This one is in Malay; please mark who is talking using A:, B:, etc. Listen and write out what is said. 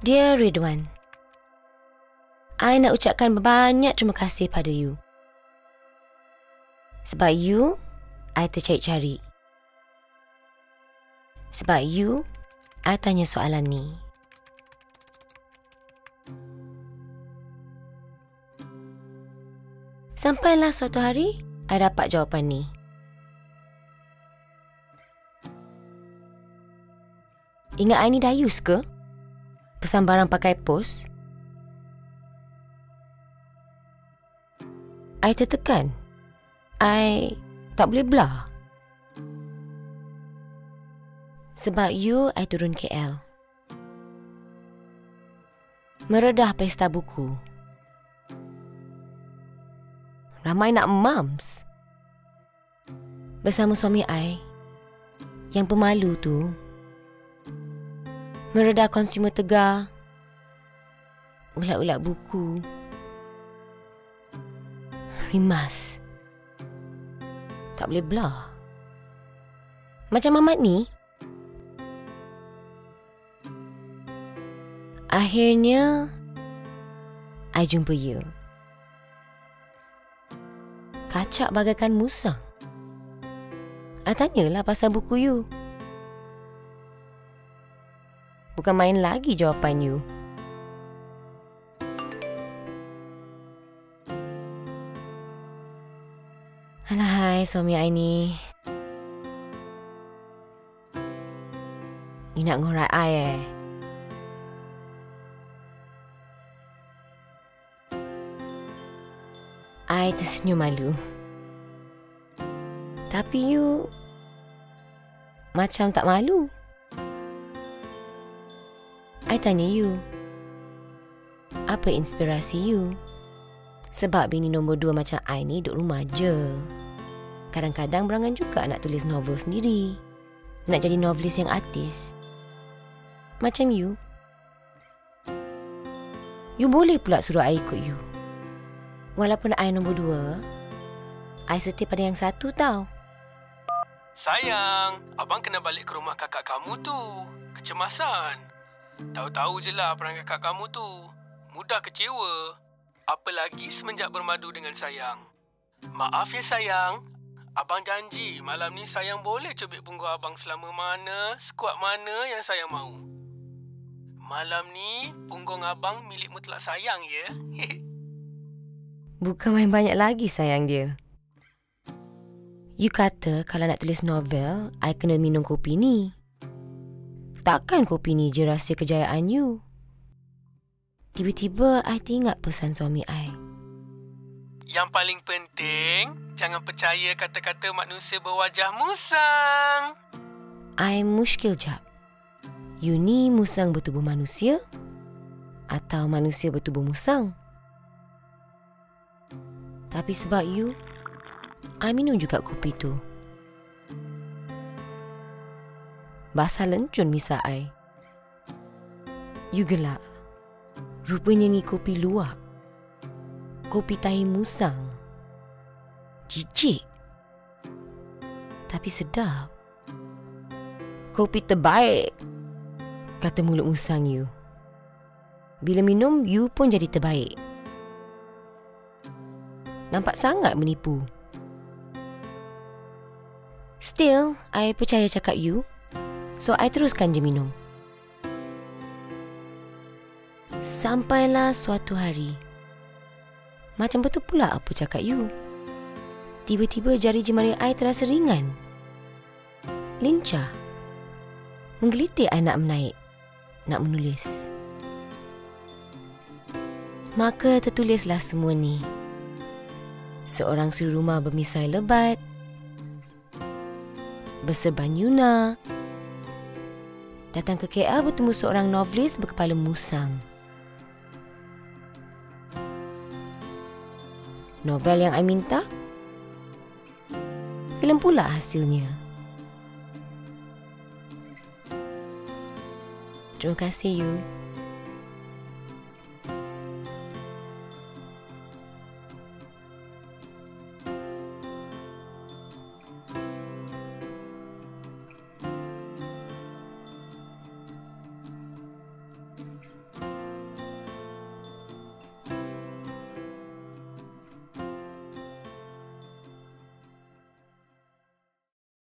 A: Dear Ridwan, I nak ucapkan banyak terima kasih pada you. Sebab you, I tercari-cari. Sebab you, I tanya soalan ni. Sampailah suatu hari, I dapat jawapan ni. Ingat I ni Dayus ke? Pesan barang pakai pos? I tertekan. I tak boleh belah. Sebab you, I turun KL. Meredah pesta buku. Ramai nak mams. Bersama suami I, yang pemalu tu, meredah konsumer tegar, ulat-ulat buku, rimas. Tak boleh belah. Macam Mamat ni, akhirnya, I jumpa you. Kacak bagaikan musang. I tanyalah pasal buku you. Bukan main lagi jawapan you. Alahai suami I ni. Ni nak ngorat I eh. I tersenyum malu. Tapi you macam tak malu. I tanya you. Apa inspirasi you? Sebab bini nombor dua macam I ni duduk rumah je. Kadang-kadang berangan juga nak tulis novel sendiri. Nak jadi novelis yang artis. Macam you. You boleh pula suruh I ikut you. Walaupun I nombor dua, I setia pada yang satu tau.
B: Sayang, abang kena balik ke rumah kakak kamu tu. Kecemasan. Tahu-tahu je lah perangai kakak kamu tu. Mudah kecewa. Apalagi semenjak bermadu dengan sayang. Maaf ya sayang. Abang janji malam ni sayang boleh cubit punggung abang selama mana, sekuat mana yang sayang mahu. Malam ni punggung abang milik mutlak sayang ya.
A: Bukan main banyak lagi sayang dia. You kata kalau nak tulis novel, I kena minum kopi ni. Takkan kopi ni je rahsia kejayaan you? Tiba-tiba, I teringat pesan suami I.
B: Yang paling penting, jangan percaya kata-kata manusia berwajah musang.
A: I muskil jap. You ni musang bertubuh manusia? Atau manusia bertubuh musang? Tapi sebab you, I minum juga kopi tu. Basah lencun misal I. You gelak. Rupanya ni kopi luak. Kopi tahi musang. Cicik. Tapi sedap. Kopi terbaik. Kata mulut musang you. Bila minum, you pun jadi terbaik. Nampak sangat menipu. Still, I percaya cakap you. So, I teruskan je minum. Sampailah suatu hari. Macam betul pula apa cakap you. Tiba-tiba jari jemari I terasa ringan. Lincah. Menggelitik I nak menaik. Nak menulis. Maka tertulislah semua ni. Seorang suri rumah bermisai lebat. Berserban Yuna. Datang ke KL bertemu seorang novelis berkepala musang. Novel yang I minta? Filem pula hasilnya. Terima kasih you.